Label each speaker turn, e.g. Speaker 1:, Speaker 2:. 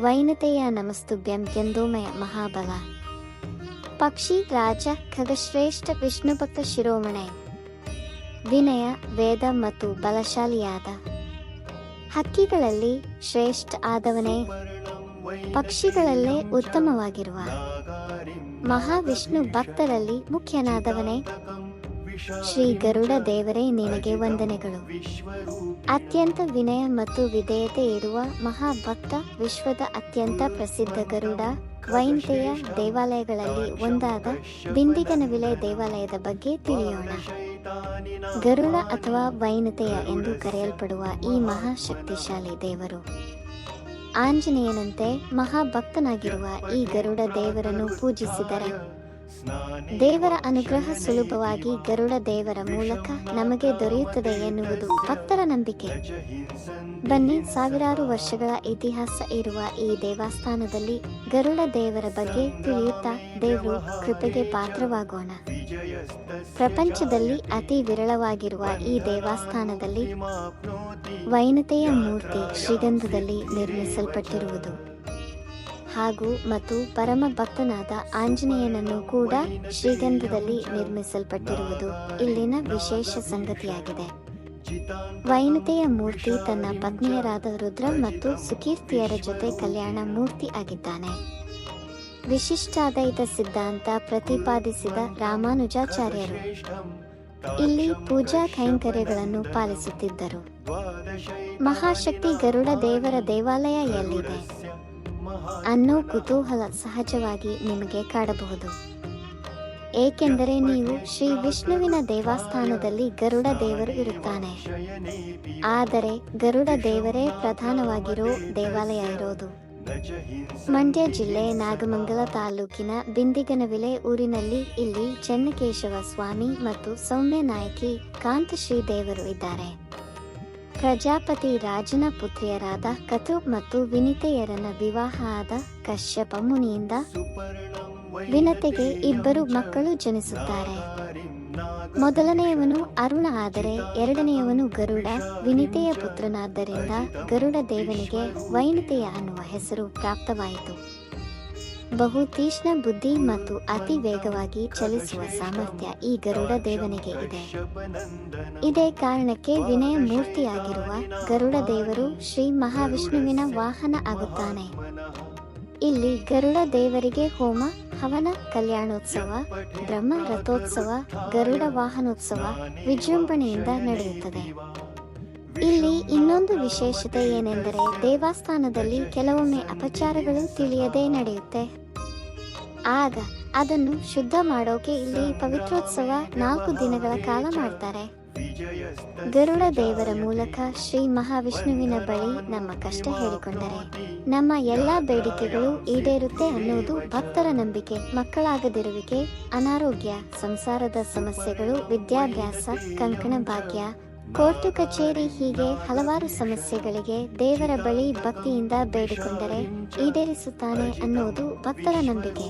Speaker 1: ವೈನತೆಯ ನಮಸ್ತುಭ್ಯಂ ಕೆಂದೋಮಯ ಮಹಾಬಲ. ಪಕ್ಷಿ ರಾಜ ಖಗಶ್ರೇಷ್ಠ ವಿಷ್ಣುಭಕ್ತ ಶಿರೋಮಣೆ. ವಿನಯ, ವೇದ ಮತ್ತು ಬಲಶಾಲಿಯಾದ. ಹಕ್ಕಿಗಳಲ್ಲಿ ಶ್ರೇಷ್ಠ ಆದವನೇ. ಪಕ್ಷಿಗಳಲ್ಲೇ ಉತ್ತಮವಾಗಿರುವ. ಮಹಾವಿಷ್ಣು ಭಕ್ತರಲ್ಲಿ ಮುಖ್ಯನಾದವನೇ. ಶ್ರೀ ಗರುಡ ದೇವರೇ, ನಿನಗೆ ವಂದನೆಗಳು. ಅತ್ಯಂತ ವಿನಯ ಮತ್ತು ವಿಧೇಯತೆ ಇರುವ ಮಹಾಭಕ್ತ, ವಿಶ್ವದ ಅತ್ಯಂತ ಪ್ರಸಿದ್ಧ ಗರುಡ, ವೈಂತೆಯ ದೇವಾಲಯಗಳಲ್ಲಿ ಒಂದಾದ ಬಿಂದಿಗನವಿಲೆ ದೇವಾಲಯದ ಬಗ್ಗೆ ತಿಳಿಯೋಣ. ಗರುಡ ಅಥವಾ ವೈನತೆಯ ಎಂದು ಕರೆಯಲ್ಪಡುವ ಈ ಮಹಾಶಕ್ತಿಶಾಲಿ ದೇವರು. ಆಂಜನೇಯನಂತೆ ಮಹಾಭಕ್ತನಾಗಿರುವ ಈ ಗರುಡ ದೇವರನ್ನು ಪೂಜಿಸಿದರೆ ದೇವರ ಅನುಗ್ರಹ ಸುಲಭವಾಗಿ ಗರುಡ ದೇವರ ಮೂಲಕ ನಮಗೆ ದೊರೆಯುತ್ತದೆ ಎನ್ನುವುದು ಭಕ್ತರ ನಂಬಿಕೆ. ಬನ್ನಿ, ಸಾವಿರಾರು ವರ್ಷಗಳ ಇತಿಹಾಸ ಇರುವ ಈ ದೇವಸ್ಥಾನದಲ್ಲಿ ಗರುಡ ದೇವರ ಬಗ್ಗೆ ತಿಳಿಯುತ್ತಾ ದೇವರು ಕೃಪೆಗೆ ಪಾತ್ರವಾಗೋಣ. ಪ್ರಪಂಚದಲ್ಲಿ ಅತಿ ವಿರಳವಾಗಿರುವ ಈ ದೇವಸ್ಥಾನದಲ್ಲಿ ವೈನತೆಯ ಮೂರ್ತಿ ಶ್ರೀಗಂಧದಲ್ಲಿ ನಿರ್ಮಿಸಲ್ಪಟ್ಟಿರುವುದು. ಹಾಗೂ ಮತ್ತು ಪರಮ ಭಕ್ತನಾದ ಆಂಜನೇಯನನ್ನು ಕೂಡ ಶ್ರೀಗಂಧದಲ್ಲಿ ನಿರ್ಮಿಸಲ್ಪಟ್ಟಿರುವುದು ಇಲ್ಲಿನ ವಿಶೇಷ ಸಂಗತಿಯಾಗಿದೆ. ವೈನತೆಯ ಮೂರ್ತಿ ತನ್ನ ಪತ್ನಿಯರಾದ ರುದ್ರ ಮತ್ತು ಸುಕೀರ್ತಿಯರ ಜೊತೆ ಕಲ್ಯಾಣ ಮೂರ್ತಿ ಆಗಿದ್ದಾನೆ. ವಿಶಿಷ್ಟಾದೈತ ಸಿದ್ಧಾಂತ ಪ್ರತಿಪಾದಿಸಿದ ರಾಮಾನುಜಾಚಾರ್ಯರು ಇಲ್ಲಿ ಪೂಜಾ ಕೈಂಕರ್ಯಗಳನ್ನು ಪಾಲಿಸುತ್ತಿದ್ದರು. ಮಹಾಶಕ್ತಿ ಗರುಡ ದೇವರ ದೇವಾಲಯ ಎಲ್ಲಿದೆ? ಅನ್ನೋ ಕುತೂಹಲ ಸಹಜವಾಗಿ ನಿಮಗೆ ಕಾಡಬಹುದು. ಏಕೆಂದರೆ ನೀವು ಶ್ರೀ ವಿಷ್ಣುವಿನ ದೇವಸ್ಥಾನದಲ್ಲಿ ಗರುಡ ದೇವರು ಇರುತ್ತಾನೆ. ಆದರೆ ಗರುಡ ದೇವರೇ ಪ್ರಧಾನವಾಗಿರೋ ದೇವಾಲಯ ಇರೋದು. ಮಂಡ್ಯ ಜಿಲ್ಲೆ ನಾಗಮಂಗಲ ತಾಲೂಕಿನ ಬಿಂದಿಗನವಿಲೆ ಊರಿನಲ್ಲಿ ಇಲ್ಲಿ ಚೆನ್ನಕೇಶವ ಸ್ವಾಮಿ ಮತ್ತು ಸೌಮ್ಯ ನಾಯಕಿ ಕಾಂತಶ್ರೀ ದೇವರು ಇದ್ದಾರೆ. ಪ್ರಜಾಪತಿ ರಾಜನ ಪುತ್ರಿಯರಾದ ಕತು ಮತ್ತು ವಿನಿತೆಯರನ್ನ ವಿವಾಹ ಆದ ಕಶ್ಯಪ ಮುನಿಯಿಂದ ವಿನತೆಗೆ ಇಬ್ಬರು ಮಕ್ಕಳು ಜನಿಸುತ್ತಾರೆ. ಮೊದಲನೆಯವನು ಅರುಣ, ಆದರೆ ಎರಡನೆಯವನು ಗರುಡ. ವಿನಿತೆಯ ಪುತ್ರನಾದ್ದರಿಂದ ಗರುಡ ದೇವನಿಗೆ ವೈನಿತೆಯ ಅನ್ನುವ ಹೆಸರು ಪ್ರಾಪ್ತವಾಯಿತು. ಬಹು ತೀಕ್ಷ್ಣ ಬುದ್ಧಿ ಮತ್ತು ಅತಿ ವೇಗವಾಗಿ ಚಲಿಸುವ ಸಾಮರ್ಥ್ಯ ಈ ಗರುಡ ದೇವನಿಗೆ ಇದೆ. ಇದೇ ಕಾರಣಕ್ಕೆ ವಿನಯ ಮೂರ್ತಿಯಾಗಿರುವ ಗರುಡ ದೇವರು ಶ್ರೀ ಮಹಾವಿಷ್ಣುವಿನ ವಾಹನ ಆಗುತ್ತಾನೆ. ಇಲ್ಲಿ ಗರುಡ ದೇವರಿಗೆ ಹೋಮ, ಹವನ, ಕಲ್ಯಾಣೋತ್ಸವ, ಬ್ರಹ್ಮ ರಥೋತ್ಸವ, ಗರುಡ ವಾಹನೋತ್ಸವ, ವಿಜೃಂಭಣೆಯಿಂದ ನಡೆಯುತ್ತದೆ. ಇಲ್ಲಿ ಇನ್ನೊಂದು ವಿಶೇಷತೆ ಏನೆಂದರೆ ದೇವಸ್ಥಾನದಲ್ಲಿ ಕೆಲವೊಮ್ಮೆ ಅಪಚಾರಗಳು ತಿಳಿಯದೇ ನಡೆಯುತ್ತೆ. ಆಗ ಅದನ್ನು ಶುದ್ಧ ಮಾಡೋಕೆ ಇಲ್ಲಿ ಪವಿತ್ರೋತ್ಸವ ನಾಲ್ಕು ದಿನಗಳ ಕಾಲ ಮಾಡ್ತಾರೆ. ಗರುಡ ದೇವರ ಮೂಲಕ ಶ್ರೀ ಮಹಾವಿಷ್ಣುವಿನ ಬಳಿ ನಮ್ಮ ಕಷ್ಟ ಹೇಳಿಕೊಂಡರೆ, ನಮ್ಮ ಎಲ್ಲಾ ಬೇಡಿಕೆಗಳು ಈಡೇರುತ್ತೆ ಅನ್ನೋದು ಭಕ್ತರ ನಂಬಿಕೆ, ಮಕ್ಕಳಾಗದಿರುವಿಕೆ, ಅನಾರೋಗ್ಯ, ಸಂಸಾರದ ಸಮಸ್ಯೆಗಳು, ವಿದ್ಯಾಭ್ಯಾಸ, ಕಂಕಣ ಭಾಗ್ಯ ಕೋರ್ಟು ಕಚೇರಿ ಹೀಗೆ ಹಲವಾರು ಸಮಸ್ಯೆಗಳಿಗೆ ದೇವರ ಬಳಿ ಭಕ್ತಿಯಿಂದ ಬೇಡಿಕೊಂಡರೆ ಈಡೇರಿಸುತ್ತಾನೆ ಅನ್ನುವುದು ಭಕ್ತರ ನಂಬಿಕೆ.